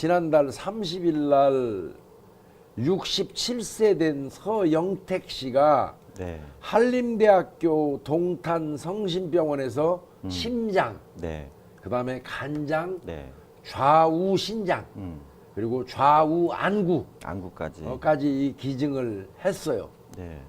지난달 30일 날 67세 된 서영택 씨가 네. 한림대학교 동탄 성심병원에서 심장, 네. 그다음에 간장, 네. 좌우 신장, 음. 그리고 좌우 안구까지 안구까지. 이 기증을 했어요. 네.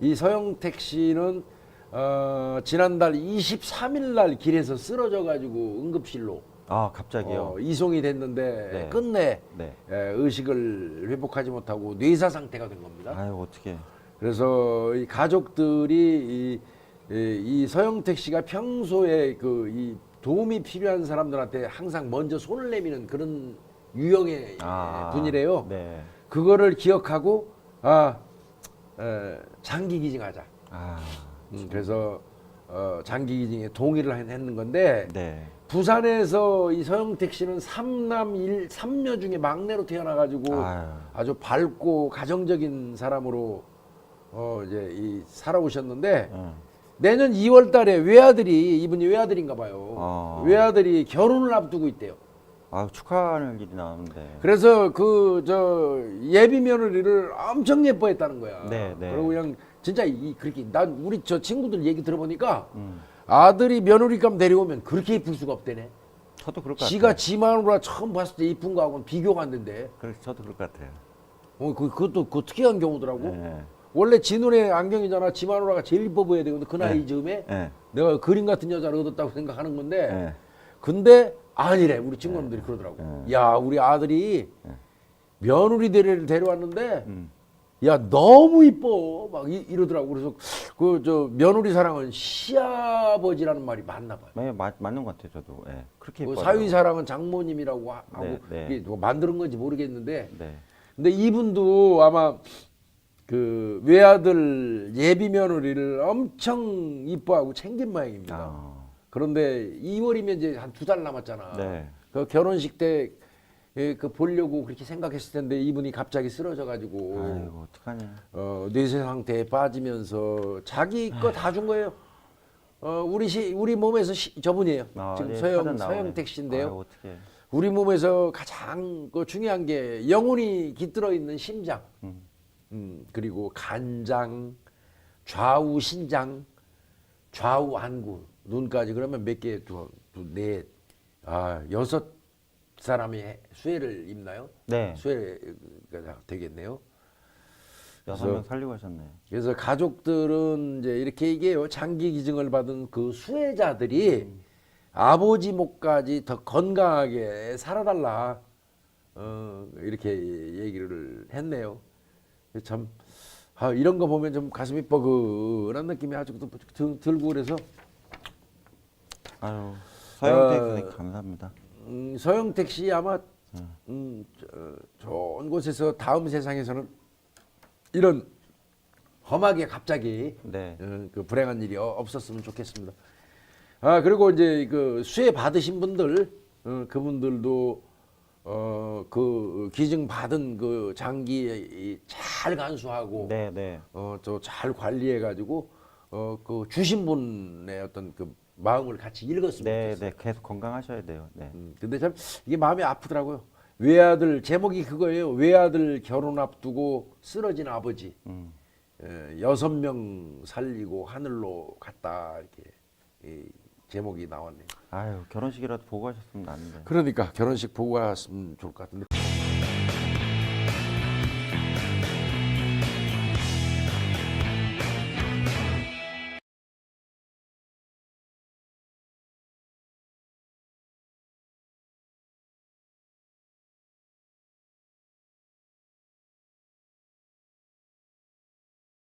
이 서영택 씨는 어, 지난달 23일 날 길에서 쓰러져 가지고 응급실로 아, 갑자기요. 어, 이송이 됐는데 네. 끝내 네. 에, 의식을 회복하지 못하고 뇌사 상태가 된 겁니다. 아유, 어떻게. 그래서 이 가족들이 이, 이, 이 서영택 씨가 평소에 그 이 도움이 필요한 사람들한테 항상 먼저 손을 내미는 그런 유형의 아. 분이래요. 네. 그거를 기억하고 아 에, 장기 기증하자. 아. 음, 그래서 어, 장기 기증에 동의를 했- 했는 건데 네. 부산에서 이 서영택 씨는 삼남 일 삼녀 중에 막내로 태어나가지고 아유. 아주 밝고 가정적인 사람으로 어 이제 이 살아오셨는데 응. 내년 2월달에 외아들이 이분이 외아들인가 봐요. 어. 외아들이 결혼을 앞두고 있대요. 아, 축하할 일이 나오는데. 그래서 그 저 예비 며느리를 엄청 예뻐했다는 거야. 네, 네. 그리고 그냥 진짜 이 그렇게 난 우리 저 친구들 얘기 들어보니까 음. 아들이 며느리감 데려오면 그렇게 이쁠 수가 없대네. 저도 그럴 것 지가 같아요. 지 마누라 처음 봤을 때 이쁜 거하고는 비교가 안 된대. 그래, 저도 그럴 것 같아요. 어, 그, 그것도 그 특이한 경우더라고. 네. 원래 지 눈에 안경이잖아. 지 마누라가 제일 이뻐 보여야 되거든. 그 나이 네. 즈음에 네. 내가 그림 같은 여자를 얻었다고 생각하는 건데. 네. 근데 아니래. 우리 친구들이 그러더라고. 네. 야, 우리 아들이 며느리 데리를 데려왔는데 음. 야 너무 이뻐 막 이, 러더라고 그래서 그 저 며느리 사랑은 시아버지라는 말이 맞나 봐요. 네, 맞, 맞는 것 같아요, 저도. 예. 그렇게 그. 사위 사랑은 장모님이라고 하- 하고 네, 네. 이게 누가 만드는 건지 모르겠는데 네. 근데 이분도 아마 그 외아들 예비 며느리를 엄청 이뻐하고 챙긴 모양입니다. 아. 그런데 2월이면 이제 한 두 달 남았잖아. 네. 그 결혼식 때 그 보려고 그렇게 생각했을 텐데 이분이 갑자기 쓰러져 가지고 아이고, 어떡하냐. 어, 뇌세 상태에 빠지면서 자기 거 다 준 거예요. 어, 우리 시, 우리 몸에서 시, 저분이에요. 아, 지금 예, 서영 나오네. 서영택 씨인데요. 어떡해. 우리 몸에서 가장 그 중요한 게 영혼이 깃들어 있는 심장, 음. 음, 그리고 간장, 좌우 신장, 좌우 안구, 눈까지 그러면 몇 개, 두, 두, 넷, 아 여섯 사람이 해- 수혜를 입나요? 네. 수혜가 되겠네요. 여섯 명 살리고 하셨네요. 그래서 가족들은 이제 이렇게 얘기해요. 장기 기증을 받은 그 수혜자들이 아버지 목까지 더 건강하게 살아달라. 어, 이렇게 얘기를 했네요. 참, 아, 이런 거 보면 좀 가슴이 뻐근한 느낌이 아주 들- 들고 그래서 아유, 서영택 어, 선생님 감사합니다. 음, 서영택 씨 아마 음, 저, 좋은 곳에서 다음 세상에서는 이런 험하게 갑자기 네. 어, 그 불행한 일이 어- 없었으면 좋겠습니다. 아 그리고 이제 그 수혜 받으신 분들 어, 그분들도 어, 그 기증 받은 그 장기 잘 간수하고 네, 네. 어, 저 잘 관리해 가지고 어, 그 주신 분의 어떤 그 마음을 같이 읽었으면 네, 좋겠어요. 네. 계속 건강하셔야 돼요. 네. 음, 근데 참 이게 마음이 아프더라고요. 외아들 제목이 그거예요. 외아들 결혼 앞두고 쓰러진 아버지. 음. 에, 여섯 명 살리고 하늘로 갔다 이렇게 이 제목이 나왔네요. 아유, 결혼식이라도 보고 하셨으면 낫는데. 그러니까 결혼식 보고 갔으면 좋을 것 같은데.